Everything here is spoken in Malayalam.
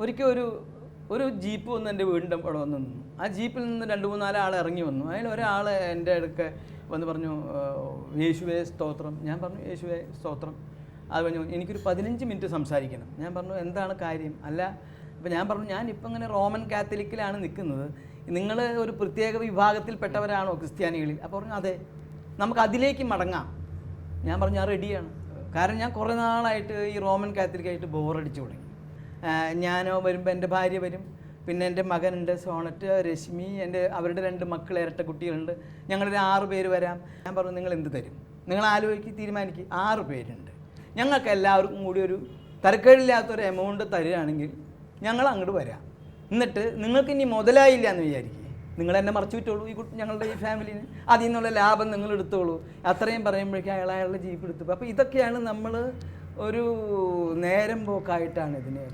ഒരിക്കൽ ഒരു ഒരു ജീപ്പ് വന്ന് എന്റെ വീടിന്റെ അവിടെ വന്ന് നിന്നു. ആ ജീപ്പിൽ നിന്ന് രണ്ട് മൂന്നാൽ ആൾ ഇറങ്ങി വന്നു. അതിൽ ഒരാൾ എന്റെ അടുക്ക വന്ന് പറഞ്ഞു യേശുവേ സ്തോത്രം. ഞാൻ പറഞ്ഞു യേശുവേ സ്തോത്രം. അത് പറഞ്ഞു എനിക്കൊരു പതിനഞ്ച് മിനിറ്റ് സംസാരിക്കണം. ഞാൻ പറഞ്ഞു എന്താണ് കാര്യം? അല്ല അപ്പോൾ ഞാൻ പറഞ്ഞു ഞാൻ ഇപ്പം ഇങ്ങനെ റോമൻ കാത്തലിക്കിലാണ് നിൽക്കുന്നത്. നിങ്ങൾ ഒരു പ്രത്യേക വിഭാഗത്തിൽപ്പെട്ടവരാണോ ക്രിസ്ത്യാനികളിൽ? അപ്പോൾ പറഞ്ഞു അതെ നമുക്ക് അതിലേക്ക് മടങ്ങാം. ഞാൻ പറഞ്ഞു ഞാൻ റെഡിയാണ് കാരണം ഞാൻ കുറേ നാളായിട്ട് ഈ റോമൻ കാത്തലിക്കായിട്ട് ബോറടിച്ചു തുടങ്ങി. ഞാനോ വരുമ്പോൾ എന്റെ ഭാര്യ വരും. പിന്നെ എന്റെ മകനുണ്ട് സോണറ്റ് രശ്മി എന്റെ അവരുടെ രണ്ട് മക്കൾ ഇരട്ട കുട്ടികളുണ്ട്. ഞങ്ങളൊരു ആറ് പേര് വരാം. ഞാൻ പറഞ്ഞു നിങ്ങൾ എന്ത് തരും? നിങ്ങൾ ആലോചിക്ക് തീരുമാനിക്കുക ആറ് പേരുണ്ട്. ഞങ്ങൾക്ക് എല്ലാവർക്കും കൂടി ഒരു തരക്കേടില്ലാത്തൊരു എമൗണ്ട് തരികയാണെങ്കിൽ ഞങ്ങൾ അങ്ങോട്ട് വരാം. എന്നിട്ട് നിങ്ങൾക്ക് ഇനി മുതലായില്ല എന്ന് വിചാരിക്കുക നിങ്ങൾ എന്നെ മറച്ചു വിട്ടോളൂ ഈ ഞങ്ങളുടെ ഈ ഫാമിലിന്. അതിൽ നിന്നുള്ള ലാഭം നിങ്ങൾ എടുത്തോളൂ. അത്രയും പറയുമ്പോഴേക്കും അയാൾ അയാളുടെ ജീപ്പ് എടുത്തു. അപ്പോൾ ഇതൊക്കെയാണ് നമ്മൾ ഒരു നേരം പോക്കായിട്ടാണ് ഇതിനെ